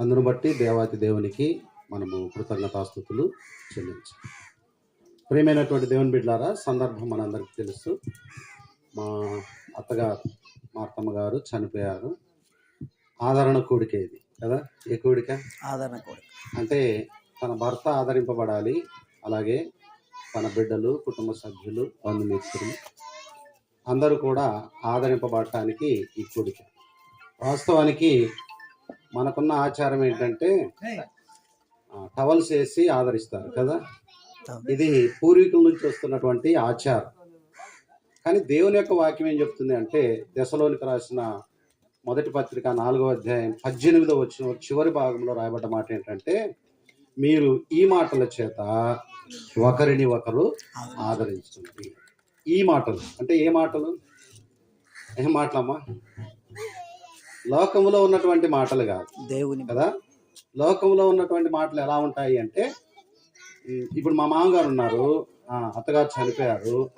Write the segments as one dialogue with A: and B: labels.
A: అందును బట్టి దేవాతి దేవునికి మనము కృతజ్ఞతాస్థుతులు చెల్లించాలి ప్రియమైనటువంటి దేవుని బిడ్డారా సందర్భం మనందరికీ తెలుసు. మా అత్తగారు మా అత్తమ్మ గారు చనిపోయారు. ఆదరణ కోడిక ఇది కదా? ఏ కోడిక
B: ఆదరణ కూడా
A: అంటే తన భర్త ఆదరింపబడాలి అలాగే తన బిడ్డలు కుటుంబ సభ్యులు బంధుమిత్రులు అందరూ కూడా ఆదరింపబడటానికి ఈ కోడిక వాస్తవానికి మనకున్న ఆచారం ఏంటంటే టవల్స్ వేసి ఆదరిస్తారు కదా? ఇది పూర్వీకుల నుంచి వస్తున్నటువంటి ఆచారం. కానీ దేవుని యొక్క వాక్యం ఏం చెప్తుంది అంటే దశలోనికి రాసిన మొదటి పత్రిక నాలుగో అధ్యాయం పద్దెనిమిదో వచ్చిన చివరి భాగంలో రాయబడ్డ మాట ఏంటంటే మీరు ఈ మాటల చేత ఒకరిని ఒకరు ఆదరించండి. ఈ మాటలు. అంటే ఏ మాటలు? ఏం మాటలమ్మా? లోకములో ఉన్నటువంటి మాటలు కాదు.
B: దేవుని
A: కదా? లోకంలో ఉన్నటువంటి మాటలు ఎలా ఉంటాయి అంటే ఇప్పుడు మా మామగారు ఉన్నారు అత్తగారు చనిపోయారు.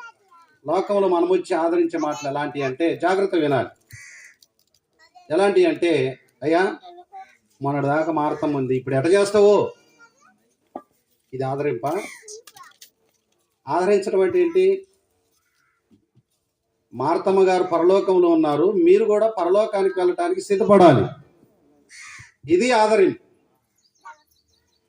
A: లోకంలో మనం వచ్చి ఆదరించే మాటలు ఎలాంటివి అంటే జాగ్రత్త వినాలి. ఎలాంటివి అంటే అయ్యా మొన్నటి దాకా మారతం ఉంది ఇప్పుడు ఎట చేస్తావు? ఇది ఆదరింప? ఆదరించడం అంటే ఏంటి? మార్తమ్మ గారు పరలోకంలో ఉన్నారు. మీరు కూడా పరలోకానికి వెళ్ళటానికి సిద్ధపడాలి. ఇది ఆదరింపు.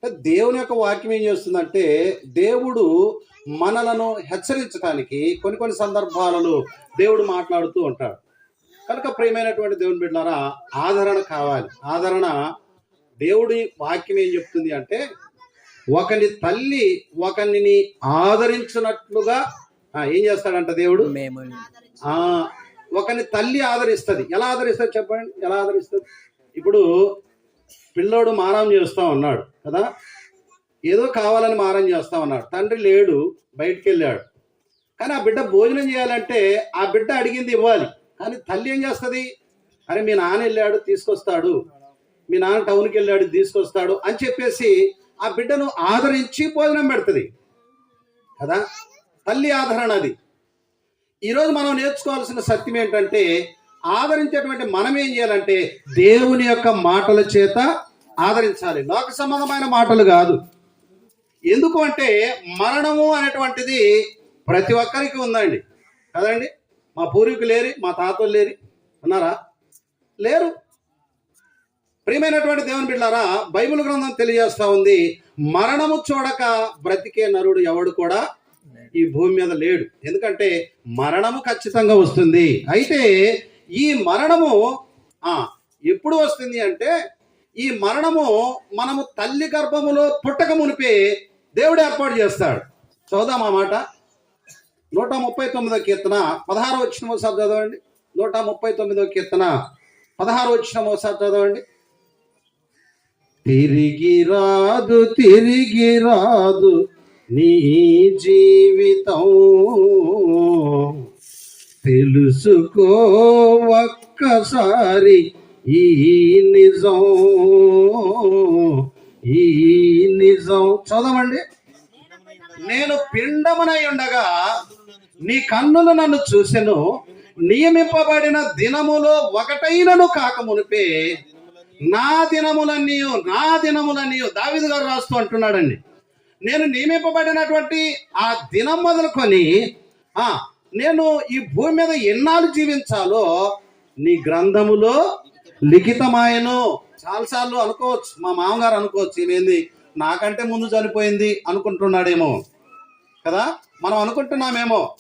A: దేవుని యొక్క వాక్యం ఏం చేస్తుందంటే దేవుడు మనలను హెచ్చరించడానికి కొన్ని కొన్ని సందర్భాలలో దేవుడు మాట్లాడుతూ ఉంటాడు. కనుక ప్రియమైనటువంటి దేవుని బిడ్డారా ఆదరణ కావాలి. ఆదరణ దేవుడి వాక్యం ఏం చెప్తుంది అంటే ఒకని తల్లి ఒకరిని ఆదరించినట్లుగా ఏం చేస్తాడంట దేవుడు?
B: మేము
A: ఒకని తల్లి ఆదరిస్తుంది. ఎలా ఆదరిస్తుంది చెప్పండి? ఎలా ఆదరిస్తుంది? ఇప్పుడు పిల్లోడు మారం చేస్తా ఉన్నాడు కదా? ఏదో కావాలని మారం చేస్తా ఉన్నాడు. తండ్రి లేడు బయటికి వెళ్ళాడు కానీ ఆ బిడ్డ భోజనం చేయాలంటే ఆ బిడ్డ అడిగింది ఇవ్వాలి. కానీ తల్లి ఏం చేస్తుంది? అరే మీ నాన్న వెళ్ళాడు తీసుకొస్తాడు. మీ నాన్న టౌన్కి వెళ్ళాడు తీసుకొస్తాడు అని చెప్పేసి ఆ బిడ్డను ఆదరించి భోజనం పెడుతుంది కదా? తల్లి ఆదరణ అది. ఈరోజు మనం నేర్చుకోవాల్సిన సత్యం ఏంటంటే ఆదరించేటువంటి మనం ఏం చేయాలంటే దేవుని యొక్క మాటల చేత ఆదరించాలి. లోక సంబంధమైన మాటలు కాదు. ఎందుకు అంటే మరణము అనేటువంటిది ప్రతి ఒక్కరికి ఉందండి. కదండి? మా పూర్వీకులు లేరి మా తాతలు లేరి. ఉన్నారా? లేరు. ప్రియమైనటువంటి దేవుని బిడ్డారా బైబిల్ గ్రంథం తెలియజేస్తా ఉంది మరణము చూడక బ్రతికే నరుడు ఎవడు కూడా ఈ భూమి మీద లేడు. ఎందుకంటే మరణము ఖచ్చితంగా వస్తుంది. అయితే ఈ మరణము ఆ ఎప్పుడు వస్తుంది అంటే ఈ మరణము మనము తల్లి గర్భములో పుట్టక మునిపే దేవుడు ఏర్పాటు చేస్తాడు. చదుదాం ఆ మాట. నూట ముప్పై తొమ్మిదో కీర్తన పదహారు వచ్చిన ఒకసారి చదవండి. నూట ముప్పై తొమ్మిదో కీర్తన పదహారు వచ్చిన ఒకసారి చదవండి. తిరిగి రాదు తిరిగి రాదు నీ జీవితం తెలుసుకో ఒక్కసారి ఈ నిజం ఈ నిజం చదవండి. నేను పిండమునై ఉండగా నీ కన్నులు నన్ను చూసెను. నియమింపబడిన దినములో ఒకటైనను కాక మునిపే నా దినములన్నీ నా దినములన్నీ దావిదు గారు రాస్తూ అంటున్నాడండి. నేను నియమింపబడినటువంటి ఆ దినం మొదలుకొని నేను ఈ భూమి మీద ఎన్నాళ్ళు జీవించాలో నీ గ్రంథములో లిఖితమాయను. చాలాసార్లు అనుకోవచ్చు మా మామగారు అనుకోవచ్చు ఏమైంది? నాకంటే ముందు చనిపోయింది అనుకుంటున్నాడేమో. కదా? మనం అనుకుంటున్నామేమో.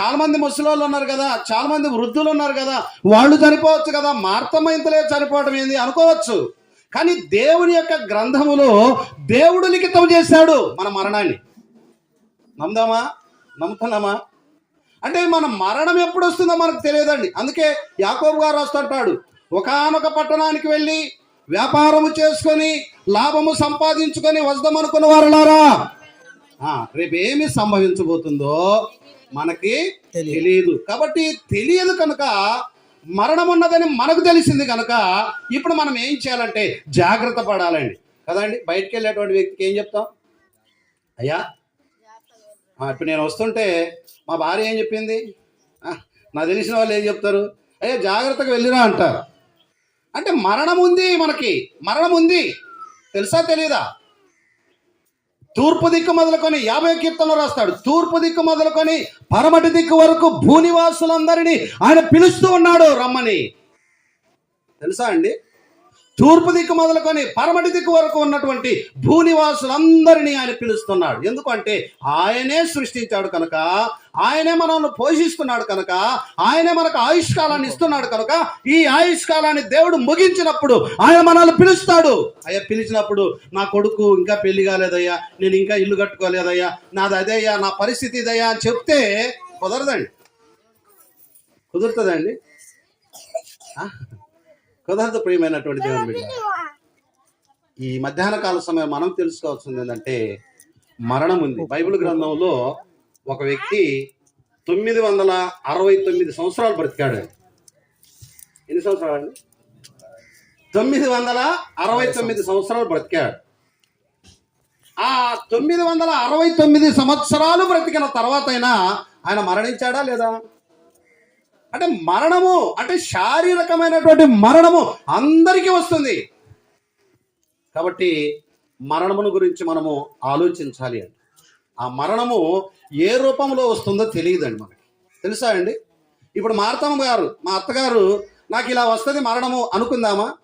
A: చాలా మంది ముసలోళ్ళు ఉన్నారు కదా చాలా మంది వృద్ధులు ఉన్నారు కదా వాళ్ళు చనిపోవచ్చు కదా మార్తమ్మ ఇంతలే చనిపోవడం ఏంది? అనుకోవచ్చు. కానీ దేవుని యొక్క గ్రంథములో దేవుడు లిఖితం చేశాడు మన మరణాన్ని. నమ్ముదామా? నమ్ముతున్నామా? అంటే మన మరణం ఎప్పుడు వస్తుందో మనకు తెలియదండి. అందుకే యాకోబు గారు వస్తుంటాడు ఒకానొక పట్టణానికి వెళ్ళి వ్యాపారము చేసుకొని లాభము సంపాదించుకొని వద్దామనుకున్న వారులారా. రేపేమి సంభవించబోతుందో మనకి.
B: తెలియదు.
A: కాబట్టి తెలియదు కనుక మరణం ఉన్నదని మనకు తెలిసింది కనుక ఇప్పుడు మనం ఏం చేయాలంటే జాగ్రత్త పడాలండి. కదండి బయటికి వెళ్ళేటువంటి వ్యక్తికి ఏం చెప్తాం? అయ్యా ఇప్పుడు నేను వస్తుంటే మా భార్య ఏం చెప్పింది? నా నాకు తెలిసిన వాళ్ళు ఏం చెప్తారు? అయ్యా జాగ్రత్తగా వెళ్ళినా అంటారు. అంటే మరణం ఉంది మనకి. మరణం ఉంది తెలుసా తెలీదా? తూర్పు దిక్కు మొదలుకొని యాభై కీర్తనలు రాస్తాడు. తూర్పు దిక్కు మొదలుకొని పరమటి దిక్కు వరకు భూనివాసులందరినీ ఆయన పిలుస్తూ ఉన్నాడు రమ్మని. తెలుసా అండి? తూర్పు దిక్కు మొదలుకొని పరమటి దిక్కు వరకు ఉన్నటువంటి భూనివాసులందరినీ ఆయన పిలుస్తున్నాడు. ఎందుకంటే ఆయనే సృష్టించాడు కనుక ఆయనే మనల్ని పోషిస్తున్నాడు కనుక ఆయనే మనకు ఆయుష్కాలాన్ని ఇస్తున్నాడు కనుక ఈ ఆయుష్కాలాన్ని దేవుడు ముగించినప్పుడు ఆయన మనల్ని పిలుస్తాడు. అయ్యా పిలిచినప్పుడు నా కొడుకు ఇంకా పెళ్ళి కాలేదయ్యా నేను ఇంకా ఇల్లు కట్టుకోలేదయ్యా నాది అదేయ్యా నా పరిస్థితి ఇదయ్యా అని చెప్తే కుదరదండి. కుదురుతుందండి? కుదరదు ప్రియమైనటువంటి దేవుని బిడ్డ. ఈ మధ్యాహ్న కాల సమయం మనం తెలుసుకోవాల్సింది ఏంటంటే మరణం ఉంది. బైబిల్ గ్రంథంలో ఒక వ్యక్తి తొమ్మిది వందల అరవై తొమ్మిది సంవత్సరాలు బ్రతికాడు. ఎన్ని సంవత్సరాలు అండి తొమ్మిది వందల అరవై తొమ్మిది సంవత్సరాలు బ్రతికాడు. ఆ తొమ్మిది వందల అరవై తొమ్మిది సంవత్సరాలు బ్రతికిన తర్వాత అయినా ఆయన మరణించాడా లేదా? అంటే మరణము అంటే శారీరకమైనటువంటి మరణము అందరికీ వస్తుంది. కాబట్టి మరణమును గురించి మనము ఆలోచించాలి అండి ఆ మరణము ఏ రూపంలో వస్తుందో తెలియదండి మనకి. తెలుసా అండి? ఇప్పుడు మారతమ్మ గారు మా అత్తగారు నాకు ఇలా వస్తుంది మరణము అనుకుందామా?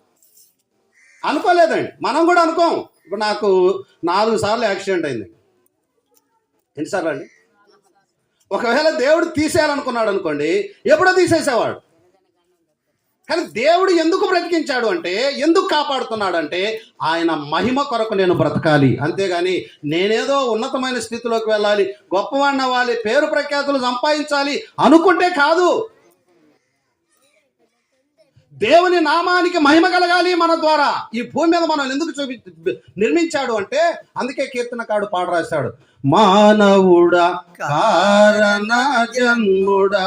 A: అనుకోలేదండి. మనం కూడా అనుకోం. ఇప్పుడు నాకు నాలుగు సార్లు యాక్సిడెంట్ అయింది. ఎన్నిసార్లు అండి? ఒకవేళ దేవుడు తీసేయాలనుకున్నాడు అనుకోండి ఎప్పుడో తీసేసేవాడు. కానీ దేవుడు ఎందుకు బ్రతికించాడు అంటే ఎందుకు కాపాడుతున్నాడు అంటే ఆయన మహిమ కొరకు నేను బ్రతకాలి. అంతేగాని నేనేదో ఉన్నతమైన స్థితిలోకి వెళ్ళాలి గొప్పవాడిని అవ్వాలి పేరు ప్రఖ్యాతులు సంపాదించాలి అనుకుంటే కాదు. దేవుని నామానికి మహిమ కలగాలి మన ద్వారా. ఈ భూమి మీద మనం ఎందుకు చూపి నిర్మించాడు అంటే అందుకే కీర్తనకాడు పాట రాశాడు. మానవుడా కారణ జన్ముడా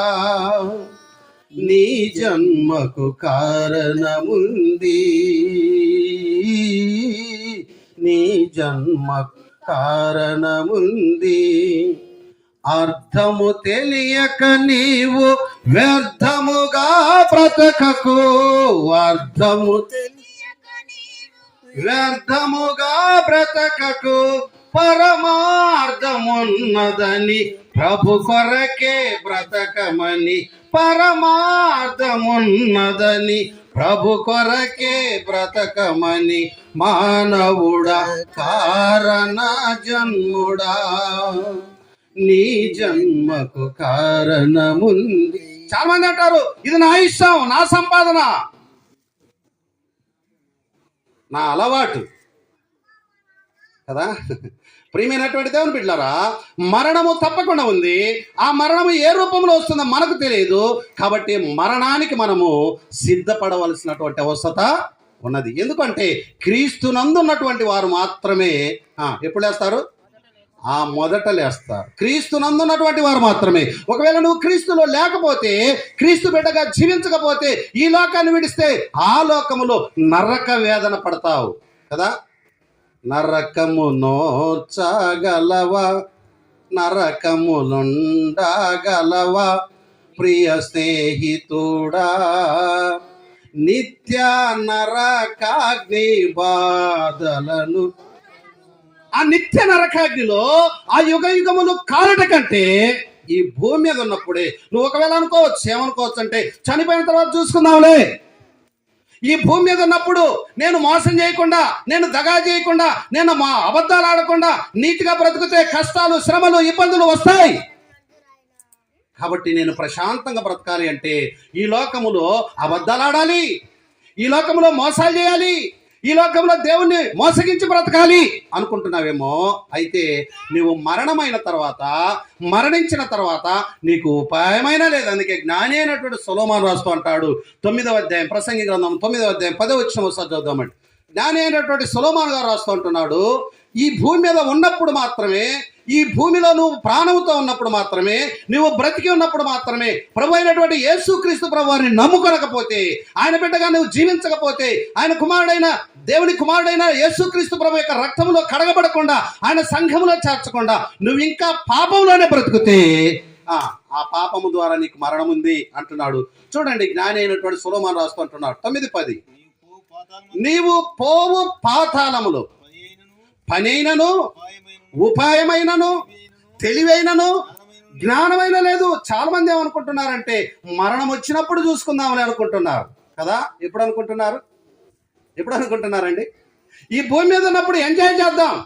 A: నీ జన్మకు కారణముంది. నీ జన్మ కారణముంది. అర్థము తెలియక నీవు వ్యర్థముగా బ్రతకకు. అర్థము వ్యర్థముగా బ్రతకకు. పరమార్థమున్నదని ప్రభు కొరకే బ్రతకమని పరమార్థమున్నదని ప్రభు కొరకే బ్రతకమని మానవుడా కారణ జన్ముడా. నీ జన్మకు కారణముంది. చాలా మంది అంటారు ఇది నా ఇష్టం నా సంపాదన. నా అలవాటు. కదా? ప్రియమైనటువంటి దేవుని బిడ్డారా మరణము తప్పకుండా ఉంది. ఆ మరణము ఏ రూపంలో వస్తుందో మనకు తెలియదు. కాబట్టి మరణానికి మనము సిద్ధపడవలసినటువంటి అవసరత ఉన్నది. ఎందుకంటే క్రీస్తునందు ఉన్నటువంటి వారు మాత్రమే ఎప్పుడు లేస్తారు? ఆ మొదట లేస్తారు. క్రీస్తునందు ఉన్నటువంటి వారు మాత్రమే. ఒకవేళ నువ్వు క్రీస్తులో లేకపోతే క్రీస్తు బిడ్డగా జీవించకపోతే ఈ లోకాన్ని విడిస్తే ఆ లోకములో నరక వేదన పడతావు. కదా? నరకము నోచగలవా నరకములుండగలవా ప్రియ స్నేహితుడా నిత్య నరకాగ్ని బాధలను ఆ నిత్య నరకాగ్నిలో ఆ యుగ యుగములు కాలట కంటే ఈ భూమి మీద ఉన్నప్పుడే నువ్వు ఒకవేళ అనుకోవచ్చు ఏమనుకోవచ్చు అంటే చనిపోయిన తర్వాత చూసుకుందాంలే. ఈ భూమి మీద ఉన్నప్పుడు నేను మోసం చేయకుండా నేను దగా చేయకుండా నేను మా అబద్ధాలు ఆడకుండా నీతిగా బ్రతికితే కష్టాలు శ్రమలు ఇబ్బందులు వస్తాయి. కాబట్టి నేను ప్రశాంతంగా బ్రతకాలి అంటే ఈ లోకములో అబద్ధాలు ఆడాలి. ఈ లోకంలో మోసాలు చేయాలి. ఈ లోకంలో దేవుణ్ణి మోసగించి బ్రతకాలి అనుకుంటున్నావేమో అయితే నువ్వు మరణమైన తర్వాత మరణించిన తర్వాత నీకు ఉపాయమైనా లేదు. అందుకే జ్ఞాని అయినటువంటి సులోమాన్ రాస్తూ అంటాడు. తొమ్మిదవ అధ్యాయం ప్రసంగి గ్రంథం తొమ్మిదవ అధ్యాయం పదవ వచ్చిన ఒకసారి చదువుదామండి. జ్ఞాని అయినటువంటి సులోమాన్ గారు రాస్తూ అంటున్నాడు ఈ భూమి మీద ఉన్నప్పుడు మాత్రమే ఈ భూమిలో నువ్వు ప్రాణంతో ఉన్నప్పుడు మాత్రమే నువ్వు బ్రతికి ఉన్నప్పుడు మాత్రమే ప్రభు అయినటువంటి యేసుక్రీస్తు ప్రభు వారిని నమ్ముకొనకపోతే ఆయన బిడ్డగా నువ్వు జీవించకపోతే ఆయన కుమారుడైన దేవుని కుమారుడైన యేసుక్రీస్తు ప్రభు యొక్క రక్తంలో కడగబడకుండా ఆయన సంఘములో చేర్చకుండా నువ్వు ఇంకా పాపంలోనే బ్రతుకుతే ఆ ఆ పాపము ద్వారా నీకు మరణం ఉంది అంటున్నాడు. చూడండి జ్ఞాని అయినటువంటి సులోమాన్ రాస్తూ అంటున్నాడు. తొమ్మిది పది. నీవు పోవు పాతాళములు.
B: పైనను
A: పనైనను ఉపాయమైనను తెలివైనను జ్ఞానమైన లేదు. చాలా మంది ఏమనుకుంటున్నారంటే మరణం వచ్చినప్పుడు చూసుకుందామని అనుకుంటున్నారు. కదా? ఎప్పుడు అనుకుంటున్నారు ఎప్పుడు అనుకుంటున్నారండి ఈ భూమి మీద ఉన్నప్పుడు ఎంజాయ్ చేద్దాం.